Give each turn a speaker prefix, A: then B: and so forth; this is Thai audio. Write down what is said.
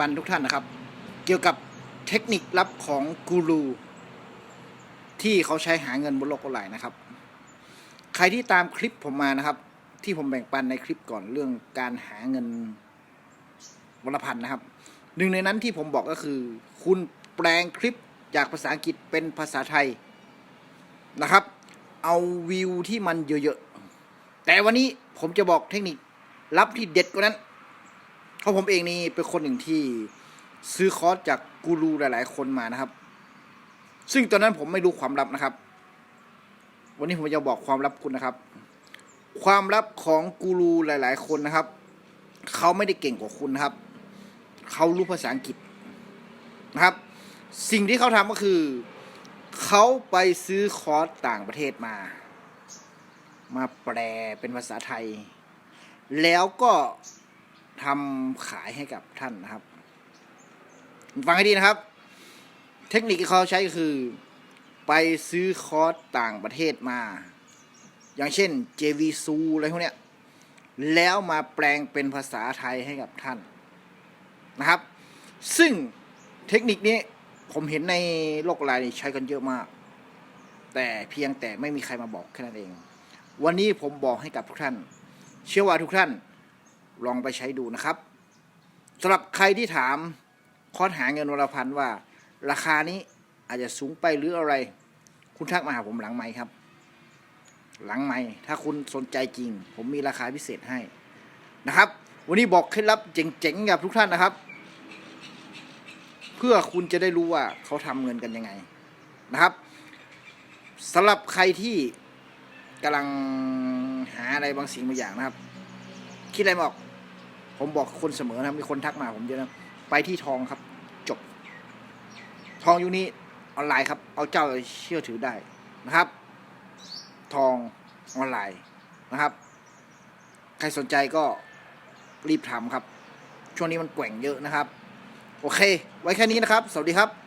A: ปันทุกท่านนะครับ เกี่ยวกับเทคนิคลับของกูรูที่เขาใช้หาเงินบนโลกออนไลน์นะครับ ใครที่ตามคลิปผมมานะครับ ที่ผมแบ่งปันในคลิปก่อนเรื่องการหาเงินวันลพันนะครับ หนึ่งในนั้นที่ผมบอกก็คือ คุณแปลงคลิปจากภาษาอังกฤษเป็นภาษาไทยนะครับ เอาวิวที่มันเยอะๆแต่วันนี้ผมจะบอกเทคนิคลับที่เด็ดกว่านั้น เพราะผมเองนี่เป็นคนหนึ่งที่ซื้อคอร์สจากกูรูหลาย ๆ คนมานะครับ ซึ่งตอนนั้นผมไม่รู้ความลับนะครับ วันนี้ผมจะบอกความลับคุณนะครับ ความลับของกูรูหลาย ๆ คนนะครับ เขาไม่ได้เก่งกว่าคุณนะครับ เขารู้ภาษาอังกฤษนะครับ สิ่งที่เขาทำก็คือ เขาไปซื้อคอร์สต่างประเทศมา มาแปลเป็นภาษาไทย แล้วก็ ทำขายให้กับท่านนะครับ ฟังให้ดีนะครับ เทคนิคที่เขาใช้ก็คือ ไปซื้อคอร์สต่างประเทศมา อย่างเช่น JVSU อะไรพวกเนี้ยแล้วมาแปลงเป็นภาษาไทยให้กับท่านนะครับ ซึ่งเทคนิคนี้ผมเห็นในโลกออนไลน์ใช้กันเยอะมาก แต่เพียงแต่ไม่มีใครมาบอกแค่นั้นเอง วันนี้ผมบอกให้กับทุกท่าน เชื่อว่าทุกท่าน ลองไปใช้ดูนะครับสำหรับใครที่ถามคอร์สหาเงินวันละพันว่า ราคานี้อาจจะสูงไปหรืออะไร คุณทักมาหาผมหลังไม้ครับ หลังไม้ถ้าคุณสนใจจริง ผมมีราคาพิเศษให้นะครับ วันนี้บอกเคล็ดลับเจ๋งๆกับทุกท่านนะครับ เพื่อคุณจะได้รู้ว่าเขาทำเงินกันยังไงนะครับสำหรับใครที่กำลังหาอะไรบางสิ่งบางอย่างนะครับ คิดอะไรไม่ออก ผมบอกคนเสมอนะครับมีคนทักมาผมเยอะนะไปที่ทองครับ จบ ทองอยู่นี้ออนไลน์ครับ เอาเจ้าเชื่อถือได้นะครับ ทองออนไลน์นะครับ ใครสนใจก็รีบทำครับ ช่วงนี้มันแกว่งเยอะนะครับ โอเค ไว้แค่นี้นะครับ สวัสดีครับ